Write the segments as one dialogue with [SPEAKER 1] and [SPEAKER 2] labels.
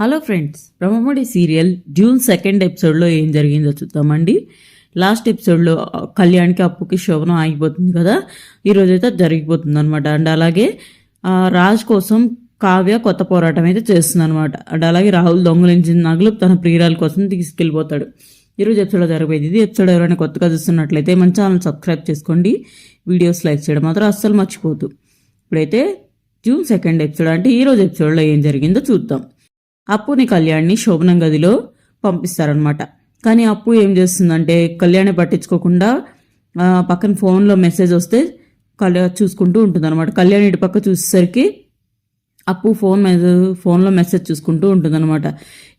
[SPEAKER 1] Hello friends Brahmamudi serial June second ఎపిసోడ్లో ఏం జరిగిందో చూద్దామండి. లాస్ట్ ఎపిసోడ్లో కళ్యాణ్కి అప్పుకి శోభనం ఆగిపోతుంది కదా? ఈరోజైతే అయితే జరిగిపోతుంది అనమాట అండ్ అలాగే రాజ్ కోసం కావ్య కొత్త పోరాటం అయితే చేస్తుంది అనమాట అండ్ అలాగే రాహుల్ దొంగలించిన నగలు తన ప్రియురాల కోసం తీసుకెళ్ళిపోతాడు. ఈరోజు ఎపిసోడ్లో జరిగిపోయింది ఇది. ఎపిసోడ్ ఎవరైనా కొత్తగా చూస్తున్నట్లయితే మన ఛానల్ సబ్స్క్రైబ్ చేసుకోండి. వీడియోస్ లైక్ చేయడం మాత్రం అస్సలు మర్చిపోదు ఇప్పుడైతే జూన్ సెకండ్ ఎపిసోడ్ అంటే ఈరోజు ఎపిసోడ్లో ఏం జరిగిందో చూద్దాం. అప్పుని కళ్యాణ్ని శోభనం గదిలో పంపిస్తారనమాట కానీ అప్పు ఏం చేస్తుందంటే కళ్యాణ్ పట్టించుకోకుండా పక్కన ఫోన్లో మెసేజ్ వస్తే కళ్యాణ్ చూసుకుంటూ ఉంటుంది అనమాట కళ్యాణ్ ఇటు పక్క చూసేసరికి అప్పు ఫోన్ మెసేజ్ ఫోన్లో మెసేజ్ చూసుకుంటూ ఉంటుందన్నమాట.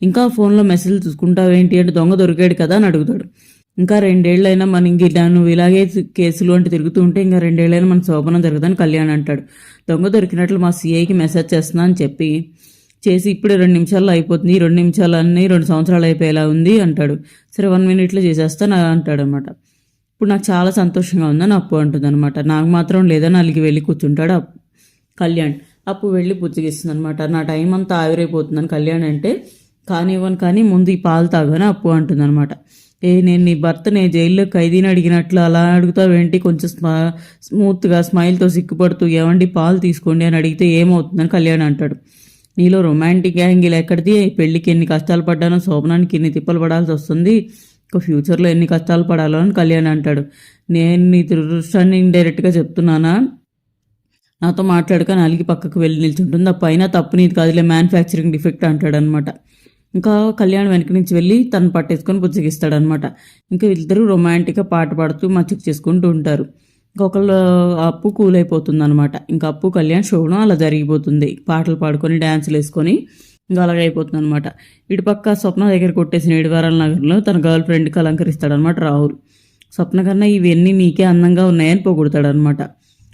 [SPEAKER 1] ఇంకా ఫోన్లో మెసేజ్ చూసుకుంటావు ఏంటి అంటే దొంగ దొరికాడు కదా అని అడుగుతాడు. ఇంకా రెండేళ్ళైనా మన ఇంక ఇలా నువ్వు ఇలాగే కేసులు అంటే తిరుగుతూ ఉంటే ఇంకా రెండేళ్ళైనా మన శోభనం జరుగుతుందని కళ్యాణ్ అంటాడు. దొంగ దొరికినట్లు మా సీఐకి మెసేజ్ చేస్తున్నా అని చెప్పి చేసి ఇప్పుడే రెండు నిమిషాల్లో అయిపోతుంది. ఈ రెండు నిమిషాలు అన్నీ రెండు సంవత్సరాలు అయిపోయేలా ఉంది అంటాడు. సరే వన్ మినిట్లో చేసేస్తాను అంటాడు అనమాట ఇప్పుడు నాకు చాలా సంతోషంగా ఉందని అప్పు అంటుంది అనమాట నాకు మాత్రం లేదని అలిగి వెళ్ళి కూర్చుంటాడు అప్పు. కళ్యాణ్ అప్పు వెళ్ళి పుచ్చగిస్తుంది అనమాట నా టైం అంతా ఆవిరైపోతుందని కళ్యాణ్ అంటే కానివ్వను కానీ ముందు ఈ పాలు తాగని అప్పు అంటుంది అనమాట ఏ నేను నీ భర్త నే జైల్లో ఖైదీని అడిగినట్లు అలా అడుగుతావేంటి కొంచెం స్మా స్మూత్గా స్మైల్తో సిగ్గుపడుతూ ఏమండి పాలు తీసుకోండి అని అడిగితే ఏమవుతుందని కళ్యాణ్ అంటాడు. నీలో రొమాంటిక్ యాంగిల్ ఎక్కడిది? పెళ్ళికి ఎన్ని కష్టాలు పడ్డానో శోభనానికి ఎన్ని తిప్పలు పడాల్సి వస్తుంది. ఇంకా ఫ్యూచర్లో ఎన్ని కష్టాలు పడాలో అని కళ్యాణ్ అంటాడు. నేను నీ దృష్టాన్ని ఇండైరెక్ట్గా చెప్తున్నానా? నాతో మాట్లాడక నలిగి పక్కకు వెళ్ళి నిల్చుంటుంది. ఆ పైన తప్పు నీది కాదులే మ్యానుఫ్యాక్చరింగ్ డిఫెక్ట్ అంటాడు అనమాట ఇంకా కళ్యాణ్ వెనక నుంచి వెళ్ళి తను పట్టేసుకొని బుజ్జగిస్తాడనమాట. ఇంకా ఇద్దరు రొమాంటిక్గా పాట పాడుతూ మచ్చిక చేసుకుంటూ ఉంటారు. ఇంకొకళ్ళు అప్పు కూల్ అయిపోతుంది అనమాట ఇంకా అప్పు కళ్యాణ్ శోభనం అలా జరిగిపోతుంది. పాటలు పాడుకొని డ్యాన్సులు వేసుకొని ఇంకా అలాగే అయిపోతుంది అనమాట ఇటుపక్క స్వప్న దగ్గర కొట్టేసిన ఏడువారాల నగర్లో తన గర్ల్ ఫ్రెండ్కి అలంకరిస్తాడనమాట రాహుల్. స్వప్న కన్నా ఇవన్నీ నీకే అందంగా ఉన్నాయని పొగుడతాడనమాట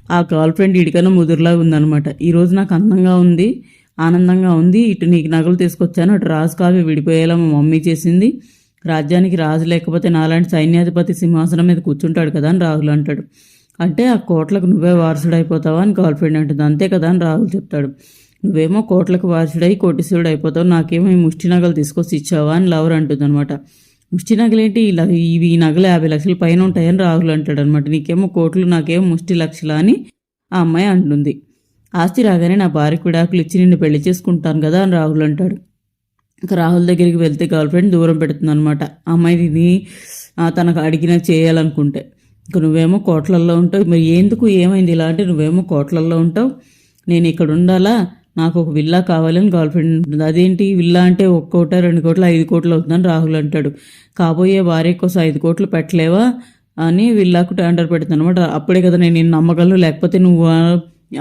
[SPEAKER 1] ఆ గర్ల్ ఫ్రెండ్ ఇడికన్నా ముదురులాగా ఉందనమాట ఈరోజు నాకు అందంగా ఉంది ఆనందంగా ఉంది ఇటు నీకు నగలు తీసుకొచ్చాను అటు రాజు కావ్య విడిపోయేలా మా మమ్మీ చేసింది. రాజ్యానికి రాజు లేకపోతే నాలాంటి సైన్యాధిపతి సింహాసనం మీద కూర్చుంటాడు కదా అని రాహుల్ అంటాడు. అంటే ఆ కోట్లకు నువ్వే వారసుడైపోతావా అని గర్ల్ఫ్రెండ్ అంటుంది. అంతే కదా అని రాహుల్ చెప్తాడు. నువ్వేమో కోట్లకు వారసుడై కోటీశ్వరుడు అయిపోతావు నాకేమో ఈ ముష్టి నగలు తీసుకొచ్చి ఇచ్చావా అని లవర్ అంటుంది అనమాట ముష్టి నగలేంటి? ఇలా ఇవి ఈ నగలు యాభై లక్షల పైన ఉంటాయని రాహుల్ అంటాడు అనమాట నీకేమో కోట్లు నాకేమో ముష్టి లక్షలా అని ఆ అమ్మాయి అంటుంది. ఆస్తి రాగానే నా భార్యకు విడాకులు ఇచ్చి నిన్ను పెళ్ళి చేసుకుంటాను కదా అని రాహుల్ అంటాడు. ఇంకా రాహుల్ దగ్గరికి వెళ్తే గర్ల్ ఫ్రెండ్ దూరం పెడుతుంది అనమాట అమ్మాయి ఆ, తనకు అడిగిన చేయాలనుకుంటే. నువ్వేమో కోట్లల్లో ఉంటావు. మరి ఎందుకు ఏమైంది? ఇలా అంటే నువ్వేమో కోట్లల్లో ఉంటావు. నేను ఇక్కడ ఉండాలా? నాకు ఒక విల్లా కావాలని గర్ల్ ఫ్రెండ్ ఉంటుంది అదేంటి? విల్లా అంటే ఒక కోట రెండు కోట్లు ఐదు కోట్లు అవుతుందని రాహుల్ అంటాడు. కాబోయే భార్య కోసం ఐదు కోట్లు పెట్టలేవా అని విల్లాకు టెండర్ పెడుతుంది అనమాట అప్పుడే కదా నేను నిన్ను నమ్మగలను. లేకపోతే నువ్వు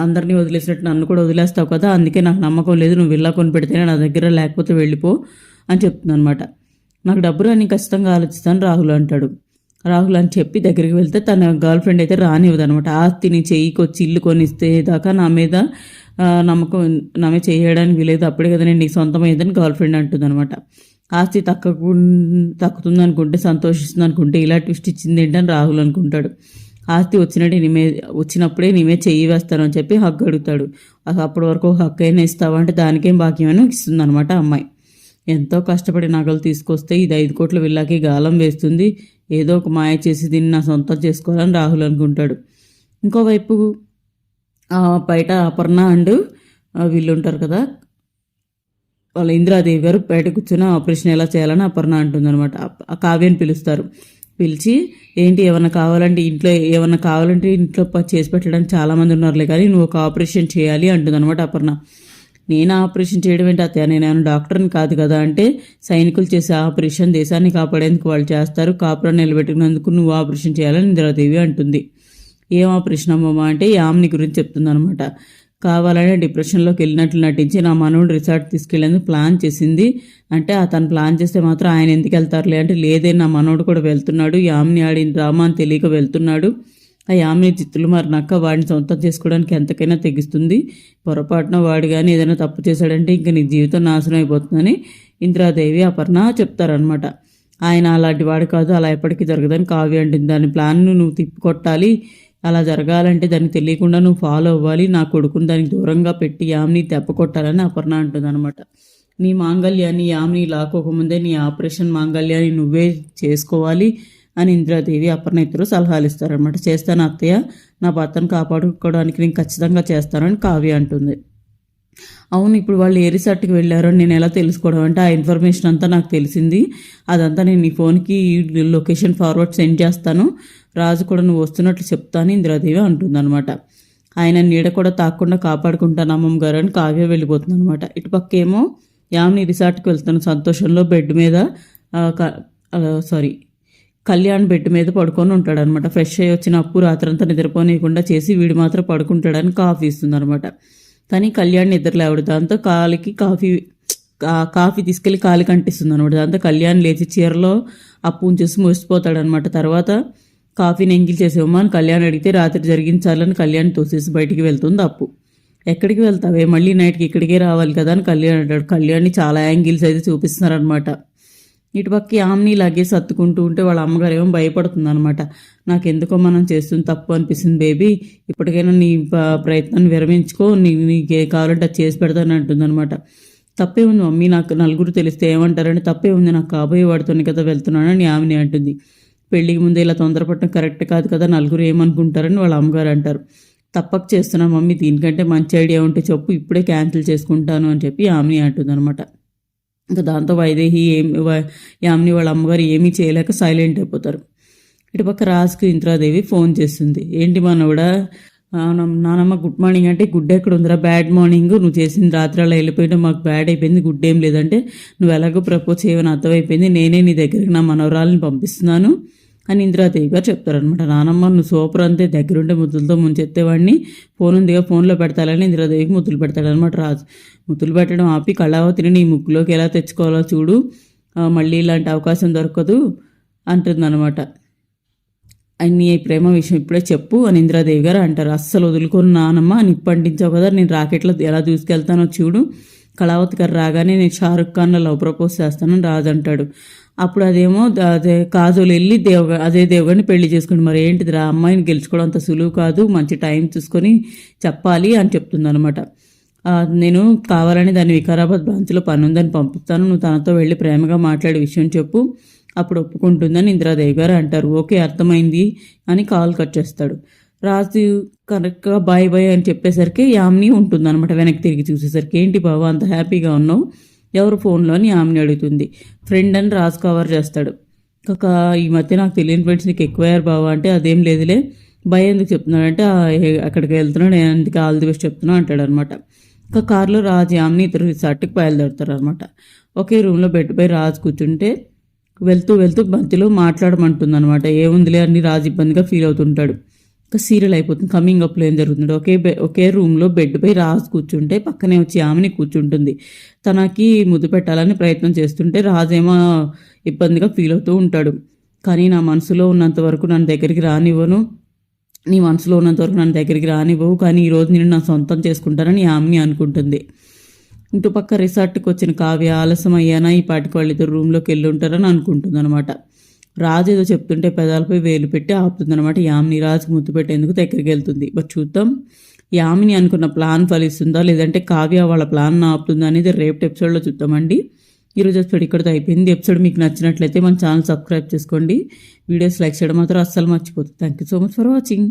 [SPEAKER 1] అందరినీ వదిలేసినట్టు నన్ను కూడా వదిలేస్తావు కదా. అందుకే నాకు నమ్మకం లేదు. నువ్వు విల్లా కొని పెడితేనే నా దగ్గర లేకపోతే వెళ్ళిపో అని చెప్తుంది అనమాట నాకు డబ్బు రాని ఖచ్చితంగా ఆలోచిస్తాను రాహుల్ అంటాడు. రాహుల్ అని చెప్పి దగ్గరికి వెళ్తే తన గర్ల్ ఫ్రెండ్ అయితే రానివ్వదు అనమాట ఆస్తిని చెయ్యికి వచ్చి ఇల్లు కొనిస్తే దాకా నా మీద నమ్మకం నా చేయడానికి వీలేదు అప్పుడే కదా నేను నీకు సొంతం గర్ల్ ఫ్రెండ్ అంటుంది అనమాట ఆస్తి తక్కకు తక్కుతుంది అనుకుంటే సంతోషిస్తుంది అనుకుంటే ఇలా ట్విస్ట్ ఇచ్చింది ఏంటని రాహుల్ అనుకుంటాడు. ఆస్తి వచ్చినట్టు నీమే వచ్చినప్పుడే నీమే చెయ్యి వేస్తాను అని చెప్పి హక్కు అడుగుతాడు. అప్పటి వరకు ఒక హక్కు అయినా ఇస్తావా అంటే దానికేం భాగ్యమని ఇస్తుంది అనమాట అమ్మాయి. ఎంతో కష్టపడి నగలు తీసుకొస్తే ఇది ఐదు కోట్ల విల్లాకి గాలం వేస్తుంది. ఏదో ఒక మాయ చేసి దీన్ని నా సొంతం చేసుకోవాలని రాహుల్ అనుకుంటాడు. ఇంకోవైపు బయట అపర్ణ అండ్ వీళ్ళు ఉంటారు కదా వాళ్ళ ఇందిరాదేవి గారు బయట కూర్చొని ఆపరేషన్ ఎలా చేయాలని అపర్ణ అంటుందన్నమాట. ఆ- కావ్యని పిలుస్తారు. పిలిచి ఏంటి ఏమన్నా కావాలంటే ఇంట్లో ఏమన్నా కావాలంటే ఇంట్లో చేసి పెట్టడానికి చాలామంది ఉన్నారులే కానీ నువ్వు ఒక ఆపరేషన్ చేయాలి అంటుందన్నమాట అపర్ణ. నేను ఆపరేషన్ చేయడం ఏంటి అత్తయ్య? నేను డాక్టర్ని కాదు కదా అంటే సైనికులు చేసే ఆపరేషన్ దేశాన్ని కాపాడేందుకు వాళ్ళు చేస్తారు. కాపురాన్ని నిలబెట్టుకునేందుకు నువ్వు ఆపరేషన్ చేయాలని ఇందిరాదేవి అంటుంది. ఏం ఆపరేషన్ అమ్మమ్మ అంటే యామ్ని గురించి చెప్తుంది అనమాట కావాలనే డిప్రెషన్లోకి వెళ్ళినట్లు నటించి నా మనవుడు రిసార్ట్ తీసుకెళ్ళేందుకు ప్లాన్ చేసింది. అంటే అతను ప్లాన్ చేస్తే మాత్రం ఆయన ఎందుకు వెళ్తారులే అంటే లేదే నా మనవడు కూడా వెళ్తున్నాడు. యామ్ని ఆడిన డ్రామా అని తెలియక వెళ్తున్నాడు. ఆ యామిని చిత్తులు మరణాక వాడిని సొంతం చేసుకోవడానికి ఎంతకైనా తెగిస్తుంది. పొరపాటున వాడు కానీ ఏదైనా తప్పు చేశాడంటే ఇంక నీ జీవితం నాశనం అయిపోతుందని ఇందిరాదేవి అపర్ణ చెప్తారనమాట ఆయన అలాంటి వాడు కాదు అలా ఎప్పటికీ జరగదని కావ్య అంటుంది. దాని ప్లాన్ను నువ్వు తిప్పికొట్టాలి. అలా జరగాలంటే దానికి తెలియకుండా నువ్వు ఫాలో అవ్వాలి. నా కొడుకుని దానికి దూరంగా పెట్టి యామ్ని తెప్పకొట్టాలని అపర్ణ అంటుందన్నమాట. నీ మాంగళ్యాన్ని యామిని లాక్కోకముందే నీ ఆపరేషన్ మాంగళ్యాన్ని నువ్వే చేసుకోవాలి. అని ఇంద్రాదేవి అపర్ణ ఇద్దరు సలహాలు ఇస్తారనమాట చేస్తాను అత్తయ్య నా భర్తను కాపాడుకోవడానికి నేను ఖచ్చితంగా చేస్తానని కావ్య అంటుంది. అవును ఇప్పుడు వాళ్ళు ఏ రిసార్ట్కి వెళ్ళారో నేను ఎలా తెలుసుకోవడం? అంటే ఆ ఇన్ఫర్మేషన్ అంతా నాకు తెలిసింది. అదంతా నేను నీ ఫోన్కి లొకేషన్ ఫార్వర్డ్ సెండ్ చేస్తాను. రాజు కూడా నువ్వు వస్తున్నట్లు చెప్తాను ఇందిరాదేవి అంటుందన్నమాట. ఆయన నీడ కూడా తాకుండా కాపాడుకుంటాను అమ్మమ్మ గారు అని కావ్య వెళ్ళిపోతుంది అనమాట ఇటుపక్క ఏమో యామిని రిసార్ట్కి వెళ్తాను సంతోషంలో బెడ్ మీద సారీ కళ్యాణ్ బెడ్ మీద పడుకొని ఉంటాడు అనమాట ఫ్రెష్ అయ్యి వచ్చిన అప్పు రాత్రంతా నిద్రపోనీయకుండా చేసి వీడు మాత్రం పడుకుంటాడని కాఫీ ఇస్తుంది అనమాట కానీ కళ్యాణ్ నిద్ర లేవడు. దాంతో కాలికి కాఫీ కాఫీ తీసుకెళ్ళి కాలి కంటిస్తుంది అనమాట దాంతో కళ్యాణ్ లేచి చీరలో అప్పు ఉంచేసి మురిసిపోతాడనమాట. తర్వాత కాఫీని ఎంగిల్ చేసేవమ్మా అని కళ్యాణ్ అడిగితే రాత్రి జరిగించాలని కళ్యాణ్ తోసేసి బయటికి వెళ్తుంది అప్పు. ఎక్కడికి వెళ్తావే? మళ్ళీ నైట్కి ఇక్కడికే రావాలి కదా? అని కళ్యాణ్ అంటాడు. కళ్యాణ్ని చాలా యాంగిల్స్ అయితే చూపిస్తున్నారనమాట. ఇటుపక్క ఆమ్ని ఇలాగే సర్దుకుంటూ ఉంటే వాళ్ళ అమ్మగారు ఏమో భయపడుతుంది అనమాట నాకెందుకో మనం చేస్తుంది తప్పు అనిపిస్తుంది బేబీ. ఇప్పటికైనా నీ ప్రయత్నాన్ని విరమించుకో నీ నీకే కావాలంటే అది చేసి పెడతాను అంటుంది అనమాట తప్పే ఉంది మమ్మీ నాకు నలుగురు తెలిస్తే ఏమంటారని తప్పే ఉంది. నాకు కాబోయే వాడుతోనే కదా వెళ్తున్నానని ఆమెని అంటుంది. పెళ్ళికి ముందే ఇలా తొందరపడటం కరెక్ట్ కాదు కదా నలుగురు ఏమనుకుంటారని వాళ్ళ అమ్మగారు అంటారు. తప్పక చేస్తున్నాను మమ్మీ దీనికంటే మంచి ఐడియా ఉంటే చెప్పు ఇప్పుడే క్యాన్సిల్ చేసుకుంటాను అని చెప్పి ఆమెని అంటుంది అనమాట ఇంకా దాంతో వైదేహి ఏమి యామిని వాళ్ళ అమ్మగారు ఏమీ చేయలేక సైలెంట్ అయిపోతారు. ఇటుపక్క రాజుకు ఇంద్రాదేవి ఫోన్ చేస్తుంది. ఏంటి మనవడా నానమ్మ గుడ్ మార్నింగ్ అంటే గుడ్ ఎక్కడ ఉందిరా బ్యాడ్ మార్నింగ్. నువ్వు చేసింది రాత్రి అలా వెళ్ళిపోయినా మాకు బ్యాడ్ అయిపోయింది. గుడ్ ఏం లేదంటే నువ్వు ఎలాగో ప్రపోజ్ చేయవని అర్థమైపోయింది. నేనే నీ దగ్గరికి నా మనవరాలని పంపిస్తున్నాను. అని ఇందిరాదేవి గారు చెప్తారనమాట నానమ్మ నువ్వు సూపర్ అంతే దగ్గరుండే ముద్దులతో ముంచెత్తేవాడిని. ఫోన్ ఉందిగా ఫోన్లో పెడతాలని ఇందిరాదేవికి ముద్దులు పెడతాడనమాట రాజు. ముద్దులు పెట్టడం ఆపి కళావతిని నీ ముగ్గులోకి ఎలా తెచ్చుకోవాలో చూడు. మళ్ళీ ఇలాంటి అవకాశం దొరకదు అంటుందన్నమాట. నీ ప్రేమ విషయం ఇప్పుడే చెప్పు అని ఇందిరాదేవి గారు అంటారు. అస్సలు వదులుకొని నానమ్మ నిప్పంటించావు కదా నేను రాకెట్లో ఎలా దూసుకెళ్తానో చూడు. కళావతి గారు రాగానే నేను షారుఖ్ ఖాన్లో లవ్ ప్రపోజ్ చేస్తానని రాజు అంటాడు. అప్పుడు అదేమో అదే కాజోలు వెళ్ళి దేవ అదే దేవుగాని పెళ్ళి చేసుకుని మరి ఏంటిది రా అమ్మాయిని గెలుచుకోవడం అంత సులువు కాదు. మంచి టైం చూసుకొని చెప్పాలి అని చెప్తుంది అనమాట నేను కావాలని దాన్ని వికారాబాద్ బ్రాంచ్లో పని ఉందని పంపిస్తాను నువ్వు తనతో వెళ్ళి ప్రేమగా మాట్లాడే విషయం చెప్పు. అప్పుడు ఒప్పుకుంటుందని ఇందిరాదేవి గారు అంటారు. ఓకే అర్థమైంది అని కాల్ కట్ చేస్తాడు. రాజు కరెక్ట్గా బాయ్ బాయ్ అని చెప్పేసరికి యామ్ని ఉంటుందన్నమాట వెనక్కి తిరిగి చూసేసరికి. ఏంటి బాబు అంత హ్యాపీగా ఉన్నావు? ఎవరు ఫోన్లోని ఆమెని అడుగుతుంది. ఫ్రెండ్ అని రాజు కవర్ చేస్తాడు. కాక ఈ మధ్య నాకు తెలియని ఫ్రెండ్స్ నీకు ఎక్కువయ్యారు బాబా అంటే అదేం లేదులే. భయం ఎందుకు చెప్తున్నాడంటే అక్కడికి వెళ్తున్నాడు నేను అందుకే ఆల్ ది బెస్ట్ చెప్తున్నా అంటాడు అనమాట. ఇంకా కారులో రాజు ఆమెని ఇద్దరు సట్టుకు బయలుదేరుతారు అనమాట. ఒకే రూమ్లో బెడ్పై రాజు కూర్చుంటే వెళ్తూ వెళ్తూ మధ్యలో మాట్లాడమంటుంది అనమాట ఏముందిలే అని రాజు ఇబ్బందిగా ఫీల్ అవుతుంటాడు. ఒక సీరియల్ అయిపోతుంది. కమింగ్ అప్లో ఏం జరుగుతుంది ఒకే ఒకే రూమ్లో బెడ్పై రాజు కూర్చుంటే పక్కనే వచ్చి ఆమెని కూర్చుంటుంది. తనకి ముద్దు పెట్టాలని ప్రయత్నం చేస్తుంటే రాజేమో ఇబ్బందిగా ఫీల్ అవుతూ ఉంటాడు. కానీ నా మనసులో ఉన్నంత వరకు నన్ను దగ్గరికి రానివ్వను. నీ మనసులో ఉన్నంత వరకు నన్ను దగ్గరికి రానివ్వవు. కానీ ఈరోజు నేను నా సొంతం చేసుకుంటానని ఆమెని అనుకుంటుంది. ఇంటుపక్క రిసార్ట్కి వచ్చిన కావ్య ఆలస్యం అయ్యానా? ఈ పాటికి వాళ్ళిద్దరు రూమ్లోకి వెళ్ళి ఉంటారని అనుకుంటుంది అనమాట రాజు ఏదో చెప్తుంటే పెదాలపై వేలు పెట్టి ఆపుతుందనమాట యామిని రాజు ముద్దు పెట్టేందుకు దగ్గరికి వెళ్తుంది. బట్ చూద్దాం. యామిని అనుకున్న ప్లాన్ ఫలిస్తుందా? లేదంటే కావ్య వాళ్ళ ప్లాన్ ఆపుతుందా అనేది రేపు ఎపిసోడ్లో చూద్దామండి. ఈరోజు ఎపిసోడ్ ఇక్కడితో అయిపోయింది. ఎపిసోడ్ మీకు నచ్చినట్లయితే మన ఛానల్ సబ్స్క్రైబ్ చేసుకోండి. వీడియోస్ లైక్ చేయడం మాత్రం అస్సలు మర్చిపోతుంది thank you so much for watching